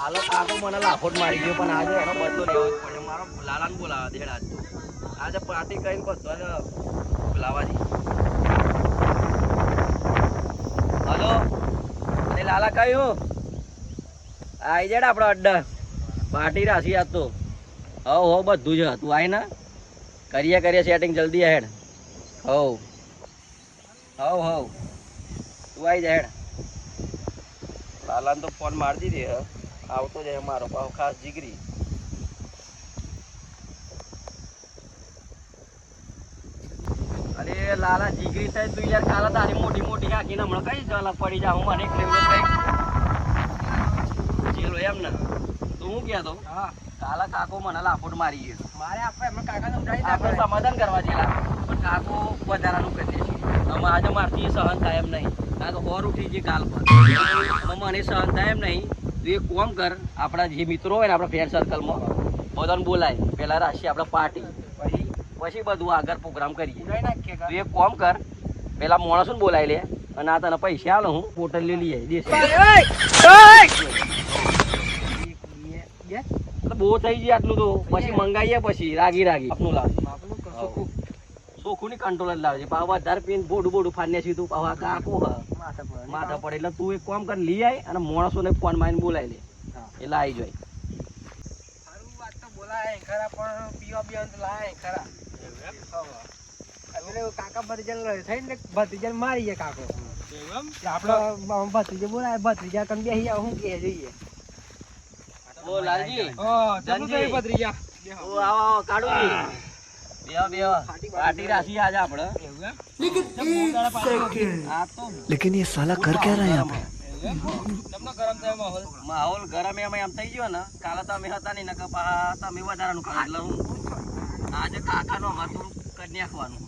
લાલો કાકો મને લાફોટ મારી ગયો, પણ મારો લાલાને બોલાવા દેડ આજ આજે પાર્ટી કરીને બધાને બોલાવા દે. હલો? લાલા કયું આઈ જાય આપણો અડ્ડા. પાર્ટી રાશી આજ તો. હવ હો, બધું જ. તું આય ના? કરીએ કરીએ સેટિંગ જલ્દી હેડ. હવ હવ હવ તું આઈ જા હેડ. લાલાને તો ફોન મારી દીધી હે. આવતો જાય મારો પાવ ખાસ જીગરી. અરે લાલા જીગરી થાય તું યાર કાલે તારી મોટી મોટી હાકીને હમણાં કઈ જવાના પડી જા? હું મને કઈ ચેલો એમ ને. તું હું હા. કાલા કાકો મને લાફોટ મારી ગયો. મારે આપણે એમને કાકાને ઉઠાડી આપણે સમાધાન કરવા જેલા. પણ કાકો વધારાનું કરી દે છે. અમે આજે મારથી સહન થાય એમ નહીં. કાં તો હોર ઉઠી જે ગાલ પર મને સહન થાય એમ નહીં. તું એક કોમ કર આપણા જે મિત્રો હોય ને આપણા ફ્રેન્ડ સર્કલમાં બધાને બોલાય. પહેલાં રાખીએ આપણે પાર્ટી પછી પછી બધું આગળ પ્રોગ્રામ કરીએ. તું એક કોમ કર પેલા માણસોને બોલાવી લે અને આ તને પૈસા આલો હું હોટલ લઈ લઈએ બહુ થઈ જાય આટલું તો. પછી મંગાવીએ પછી રાગી રાગી. આપનું લાવ સોખું. ની કંટ્રોલ જ લાવજે પાવ વધારે પીને બોડું બોડું ફાડને સીધું પાવ કાકું હ. માથા પડે એટલે તું એક કામ કર લઈ આય અને માણસોને ફોન મારીને બોલાવી લે. હા. એટલે આવી જાય. સારું વાત તો બોલાય ખરા પણ પીવા પીવાનું લાય ખરા. કાકા ભત્રીજન થઈ ને ભત્રીજા મારી જાય કાકો. આપડે ભત્રીજા બોલાય ભત્રીજા કન જાવ શું કે જોઈએ. ઓ લાલજી. ચાલુ. ભત્રીજા. ઓ આવો આવો કાઢું. બેહો બેહો. પાર્ટી રાખી આજે આપણે. આ તો लेकिन ये साला कर क्या रहा है यहाँ पे તમને ગરમ થાય માહોલ માહોલ ગરમ એમ એમ થઈ ગયો ને કાલે તો અમે હતા નહીં નકર પા તમે વધારાનું ખાવ એટલે હું આજે કાકાનો અમારે થોડું કરી નાખવાનું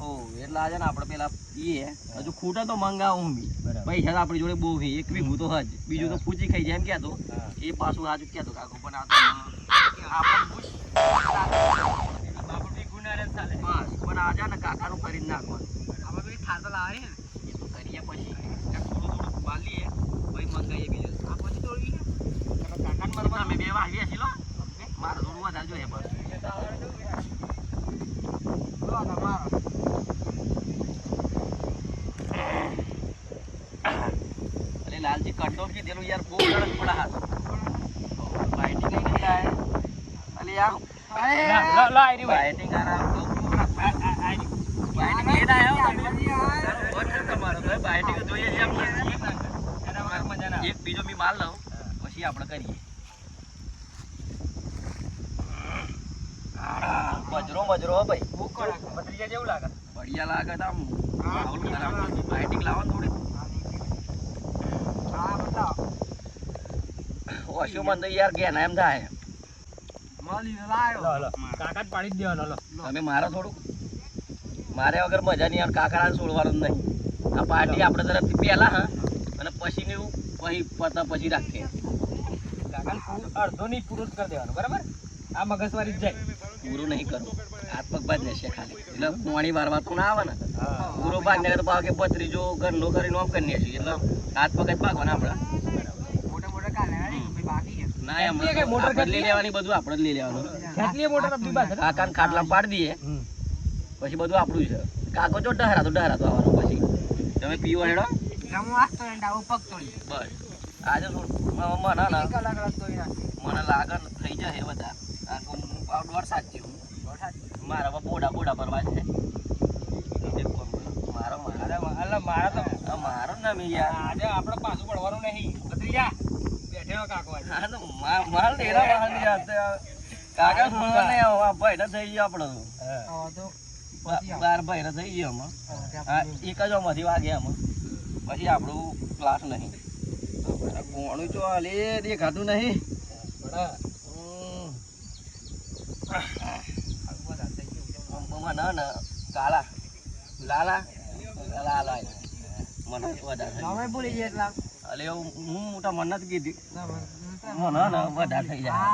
ઓ એટલે આજે ને આપણે પેલા પીએ હજુ ખૂટે તો મંગાવું બી પૈસા તો આપણી જોડે બહુ છે એક વીઘું તો હજ બીજું તો પૂછી ખાઈ જાય એમ કહેતો એ પાછું આજુ કહેતો કાકો પણ આ તો આપણે પૂછ બસ પણ આજે ને કાકાનું કરી નાખવાનું આમાં બી લાવે ને. એ તો કરીએ પછી. થોડું થોડું પછી મંગાઈએ બીજું. આ પછી તોડી કાકાને મનમાં અમે બે વાગ્યા છીએ મારે થોડું વધારે જોઈએ બસ તમારો અરે લાલજી કંટ્રોલ કીધેલું યાર બહુ સરસ પડા હાથ બાઇટિંગ નહીં કરી આય અલે યાર બાઇટિંગ આ રામ તો બાઇટિંગ લઈને આવ્યો તમે ફોન છે તમારો તો બાઇટિંગ જોઈએ છે આપણે એક બીજો બી માલ લઉં પછી આપણે કરીએ મજરો મજરો ભાઈ ભત્રીજા જેવું લાગે બઢિયા લાગે આમ બાઇટિંગ લાવો થોડી ઓશો મને તો યાર ગેના એમ થાય. કાકા જ પાડી જ દેવાનો તમે મારો વગર મજા નહીં આવે કાકરાને છોડવાનું નહીં. આ પાર્ટી આપણે તરફથી પહેલા હા. અને પછી ને એવું પછી પતા પછી રાખીએ. કાકા અડધો ની પૂરું જ કરી દેવાનું બરાબર? આ મગજવારી જ જાય. પૂરું નહીં કરું. હાથ પગ બાજ લેશે ખાલી. એટલે પાણી વારવા તો ના આવે ને. પૂરો ભાગ ને તો ભાવ કે પતરીજો ઘરનો કરીને આમ કરી છીએ એટલે હાથ પગ જ ભાગવાના આપણા મોટા મોટા કાલે બાકી છે ના મોટર આપણે લેવાની બધું આપણે જ લઈ લેવાનું. કેટલી મોટર આપણી પાસે કાકાને ખાટલા પાડી દઈએ. પછી બધું આપણું છે. કાકો જો ડહરા તો ડહરા તો આવવાનું પછી. તમે પીવો હેડો. આસ્તો તોડી બસ. આજે મને ના એક અલગ અલગ તોડી નાખી. મને લાગે થઈ જાય બધા. કારણ કે હું પાવ દોઢ સાત મારા બોડા બોડા ભરવા છે. મારો મારા મારા તો મારો ને યાર આજે આપણે પાછું પડવાનું નહીં. ભત્રીજા. બેઠેલો કાકો આજે. તો માલ ડેરા વાહન યાર તે આ કાકા સુનવા નહીં આ ભાઈ થઈ ગયો આપણો. હા. તો બાર ભાઈ થઈ ગયો આમાં. એક જ આમાંથી વાગે આમાં. પછી આપણું ક્લાસ નહીં. આ કોણું ચો દેખાતું નહીં. ના ના કાલા. લાલા. લાલા મને વધારે ભૂલી ગયા એટલા. અલે હું હું મોટા મન કીધી. મને ના વધારે થઈ જાય.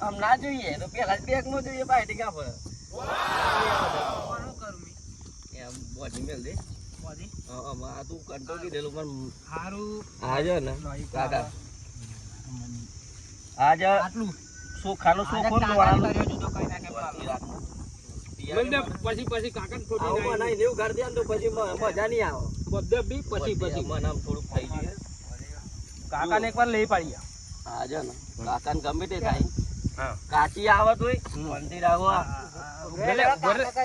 આમ ના જોઈએ તો પેલા જ બેગમાં જોઈએ પાર્ટી કાં પર. કોનું કરું મેં? એમ બોડી મેલ દે તું કીધેલું પણ ને. કાકા. આજે આટલું પછી પછી કાકા ખોટી બનાવીને એવું કરી દે તો પછી મજા નહીં આવે. બધે બી પછી પછી. મને આમ થોડુંક થઈ ગયું. કાકાને એકવાર લઈ પાડીએ. હા છે ને. કાકાને ગમે તે થાય. હા. કાચી આવે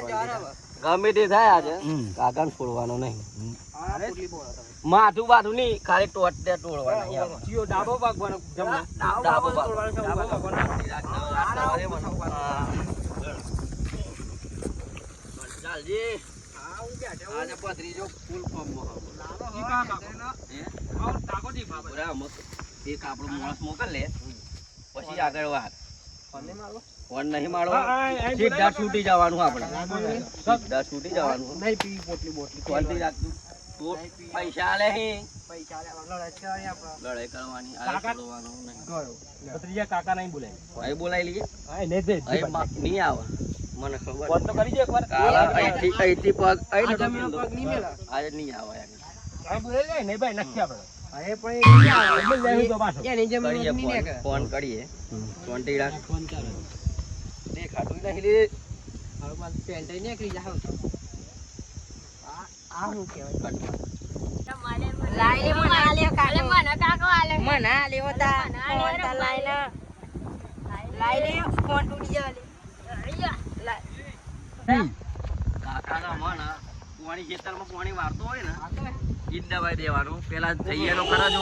જવાના ગમે તે થાય આજે. કાકાને છોડવાનો નહીં. માથું બાથું નહીં ખાલી ટોટ દે જીઓ ડાબો ભાગવાનો. તોડવાનો છે, ડાબો ભાગવાનો. ચાલજી. એક આપણો માણસ મોકલ પછી આગળ વાત. ફોન નહીં મારો સીધા છૂટી જવાનું આપણે. સીધા છૂટી જવાનું. નહીં પીવી પોટલી બોટલી. શાંતિ રાખતું તો. પૈસા આલે પૈસા લડાઈ કરવાની. કાકા- નહીં. નહીં બોલાય. લઈએ. નહીં આવે. મને ખબર ફોન તો કરી દે એકવાર. કાલા અહીંથી અહીંથી પગ અહીં પગ નહીં મેલા. આજે નહીં આવે આ બોલે લે, નહીં ભાઈ, નખી આપણે. એ પણ એ નહીં આવે. એમ જ તો પાછો. એની જેમ કરીએ નહીં ફોન. ફોન કરીએ. શાંતિ રાખ ફોન ચાલે. દે દેખાતું નહીં લે. હવે મારી પેન્ટ નીકળી જાવ આ- આ શું કહેવાય? લાઈ લે મને આલ્યો કાકો. મને કાકો આલે. મને આ લેવો તા. ફોન તા રે લાઈ લે લાઈ લે ફોન તૂટી જાય કાકાના મન પાણી ખેતરમાં પાણી વાળતો હોય ને ઈ જ દેવાનું. પેલા જઈએ ખરા ને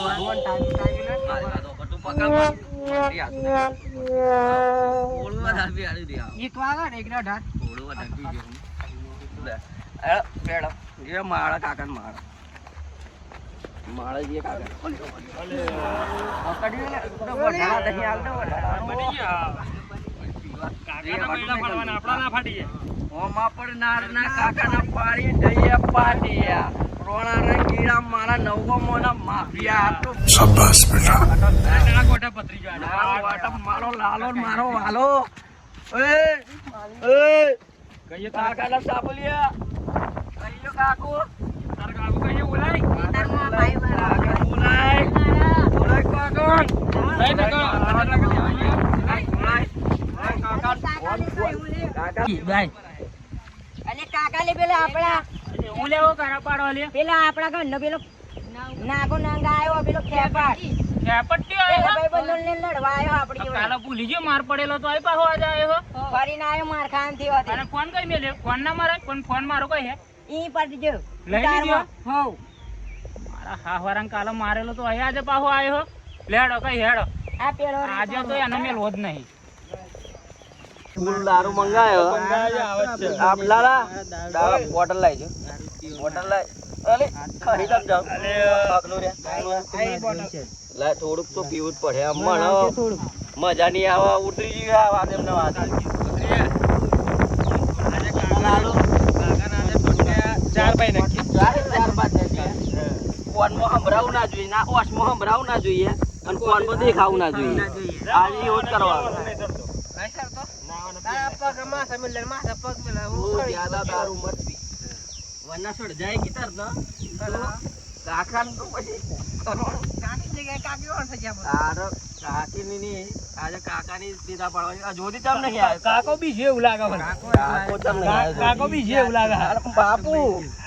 માળા કાકા માળા. માળા જે કાકા. આપણા ના. હોમાં પડનારના કાકાના પાડી દઈએ પાટિયા. રોણાના કીડા મારા નવમોના માફિયા હતો શાબાશ બેટા. ના ગોટા પતરી જો આ વાટા મારો લાલો મારો વાલો. એ એ. કહીએ કાકાના સાપલિયા કહીએ કાકો. તાર કાકો કહીએ બોલાય. તાર મો ભાઈ બોલાય બોલાય કાકો. લઈ કાકો કાકા કાકા કાકા લે પેલા આપણા હું લેવો કરા પાડો લે. પેલા આપણા ઘરનો પેલો નાગો નાંગા આવ્યો પેલો ખેપાટ. ખેપટ્ટી પેલા આવ્યો. ભાઈબંધોને લઈને લડવા આવ્યો આપડી. કાલે ભૂલી ગયો માર પડેલો તો આઈ પાછો આજ આવ્યો ફરીને આવ્યો માર ખાનથી હતી અને ફોન કઈ મેલે ફોન ના મારે? પણ ફોન મારો કઈ હે? ઈ પટી જો લઈ લીધો? હોવ મારા હાહવારાને કાલે મારેલો તો આયા આજે પાહો આવ્યો લેડો કઈ હેડો. આ પેલો આજે તો એનો મેલ જ નહીં. ફૂલ દારૂ મંગાયો. આપ લાલા દારૂ બોટલ લાવજો બોટલ લાવ અલે ખાઈ તમ જાવ પગલું રે. પગલું રે. લા થોડુંક તો પીવું જ પડે. મને મજા નહીં આવે ઉતરી ગયું આ વાત એમને વાત ચાર ભાઈ નક્કી ચાર ચાર બાદ નથી ફોનમાં સંભળાવું ના જોઈએ. ના ઓશમાં સંભળાવું ના જોઈએ. અને ફોનમાં દેખાવું ના જોઈએ. આજે એવું જ કરવાનો? તારા પગ માથે મેલે ને પગ મેલે. હું ઓ દારૂ મત પી વરના સડજાય ન કાકાને તો પછી કાકી જગ્યાએ કાકી ઓળ થઈ ગયા બધા. કાકીની નહીં આજે કાકાની દીધા પડવાની આ જોધી તમ કાકો બી જેવું લાગે મને કાકો તમ કાકો બી જેવું લાગે બાપુ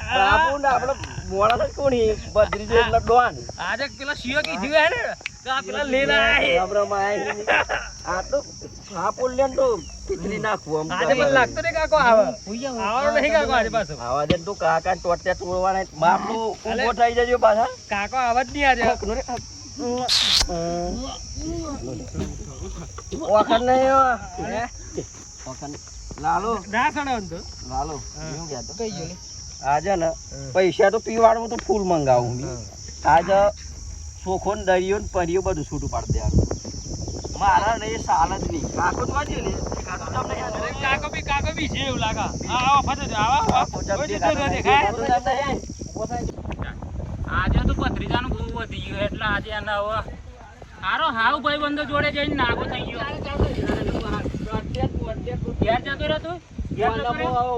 બાપુ ને આપણે મોડા તો કોણી એટલે ડોન આજે પેલા શિયો કી જીવે ને તો પેલા લેલા આય. ગામડામાં આયા નહીં. આ તો તો નાખવું આજે મને લાગતો નહીં કાકો આવે? આવવાનો નહીં કાકો આજે પાછો? આવા દે ને કાકા ને ટોટિયા તોડવાના બાપુ ઊભો થઈ જજો પાછા. કાકો આવે જ નહીં આજે. ઓખર નહીં ઓખર લાલો. ના સડો તો. લાલો. એવું કહેતો. કઈ ગયો આજે ને પૈસા તો પીવાડું તો ફૂલ મંગાવું આજે સોખો ને દરિયો ને પરિયો બધું છૂટું પાડી દેવાનું. મારા ને એ સાલ જ નહીં કાકો તો વાંચ્યું ને. કાકો તમને અરે કાકો બી કાકો બી જેવું લાગે. આવો ફતે આવો કોઈ દેખાય. આજે તો ભત્રીજાનું બહુ વધી ગયું એટલે આજે એને હવે હારો હાવ ભાઈ બંધો જોડે જઈને નાગો થઈ ગયો. ઘેર જતો રહ્યો તું? ઘેર જતો રહ્યો?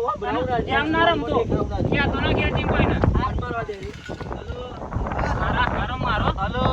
એમ ના રમતો. ક્યાં તો ના ઘેર જઈને કોઈને હારા મારો. હલો?